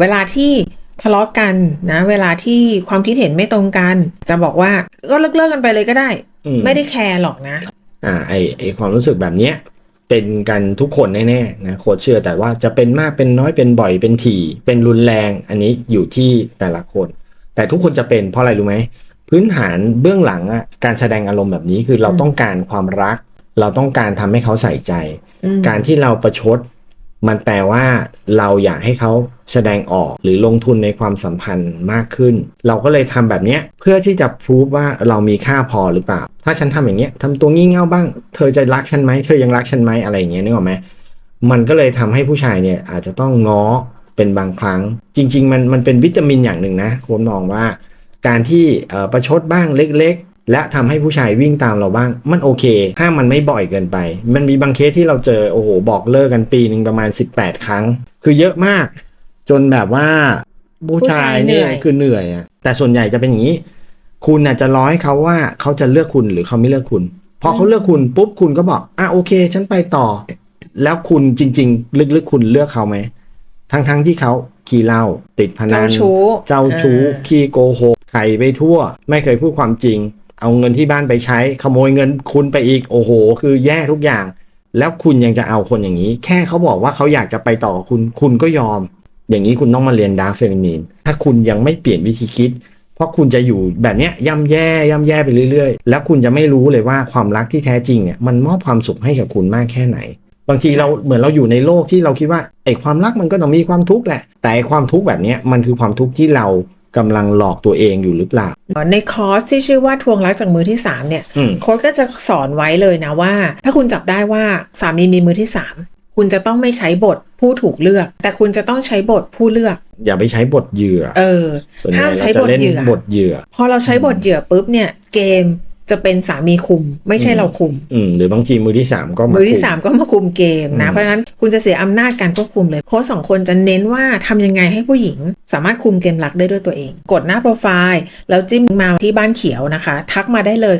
เวลาที่ทะเลาะกันนะ เวลาที่ความคิดเห็นไม่ตรงกัน จะบอกว่าก็เลิกเลิกๆกันไปเลยก็ได้อืมไม่ได้แคร์หรอกนะ อ่าไอไอความรู้สึกแบบเนี้ยเป็นกันทุกคนแน่ๆนะโค้ชเชื่อแต่ว่าจะเป็นมากเป็นน้อยเป็นบ่อยเป็นถี่ เป็นรุนแรง อันนี้อยู่ที่แต่ละคน แต่ทุกคนจะเป็นเพราะอะไรรู้ไหมพื้นฐานเบื้องหลังอะการแสดงอารมณ์แบบนี้คือเราอืมต้องการความรัก เราต้องการทำให้เขาใส่ใจอืมการที่เราประชด มันแปลว่าเราอยากให้เขาแสดงออกหรือลงทุนในความสัมพันธ์มากขึ้น เราก็เลยทำแบบเนี้ยเพื่อที่จะพูดว่าเรามีค่าพอหรือเปล่า ถ้าฉันทำอย่างเงี้ยทำตัวงี่เง่าบ้าง เธอจะรักฉันไหมเธอยังรักฉันไหมอะไรอย่างเงี้ยนึกออกไหมมันก็เลยทำให้ผู้ชายเนี่ยอาจจะต้องง้อเป็นบางครั้ง จริง ๆ มันมันเป็นวิตามินอย่างหนึ่งนะคนมองว่า การที่ประชดบ้างเล็ก และทำให้ผู้ชายวิ่งตามเราบ้าง มันโอเค ถ้ามันไม่บ่อยเกินไป มันมีบางเคสที่เราเจอ โอ้โห บอกเลิกกันปีหนึ่งประมาณ 18 ครั้ง คือเยอะมาก จนแบบว่า ผู้ชายเนี่ยคือเหนื่อยอะแต่ส่วนใหญ่จะเป็นอย่างนี้ คุณน่ะจะร้อยเขาว่าเขาจะเลือกคุณหรือเขาไม่เลือกคุณ พอเขาเลือกคุณปุ๊บคุณก็บอก อะโอเค ฉันไปต่อ แล้วคุณจริง ๆ ลึกๆคุณเลือกเขาไหม ทั้งๆที่เขาขี้เหล้าติดพนัเจ้านชู้เจ้าชู้อ่าขี้โกหกไข่ไปทั่ว ไม่เคยพูดความจริง เอาเงินที่บ้านไปใช้ขโมยเงินคุณไปอีกโอ้โห คือแย่ทุกอย่าง แล้วคุณยังจะเอาคนอย่างนี้ แค่เขาบอกว่าเขาอยากจะไปต่อกับคุณคุณก็ยอม อย่างนี้คุณต้องมาเรียนดาร์กเฟมินีนถ้าคุณยังไม่เปลี่ยนวิธีคิด เพราะคุณจะอยู่แบบเนี้ยย่ำแย่ย่ำแย่ไปเรื่อยๆ แล้วคุณจะไม่รู้เลยว่าความรักที่แท้จริงเนี่ยมันมอบความสุขให้กับคุณมากแค่ไหน บางทีเราเหมือนเราอยู่ในโลกที่เราคิดว่าไอ้ความรักมันก็ต้องมีความทุกข์แหละ แต่ความทุกข์แบบเนี้ยมันคือความทุกข์ที่เรา กำลังหลอกตัวเองอยู่หรือเปล่า ในคอร์สที่ชื่อว่าทวงรักจากมือที่ 3 เนี่ยอืมโค้ชก็จะสอนไว้เลยนะว่า ถ้าคุณจับได้ว่าสามีมีมือที่ 3 คุณจะต้องไม่ใช้บทผู้ถูกเลือก แต่คุณจะต้องใช้บทผู้เลือก อย่าไปใช้บทเหยื่อ เออส่วนใหญ่ห้ามเราใช้จะบทเล่นเหยื่อบทเหยื่อ พอเราใช้บทเหยื่อปุ๊บเนี่ยเกม จะเป็นสามีคุม ไม่ใช่อืมเราคุม อืมหรือบางทีมือที่สามก็มามือที่คุสามก็มาคุมเกมนะอืมเพราะฉะนั้นคุณจะเสียอำนาจการควบคุมเลยโค้ชสองคนจะเน้นว่าทำยังไงให้ผู้หญิง สามารถคุมเกมรักได้ด้วยตัวเอง กดหน้าโปรไฟล์ แล้วจิ้มมาที่บ้านเขียวนะคะ ทักมาได้เลย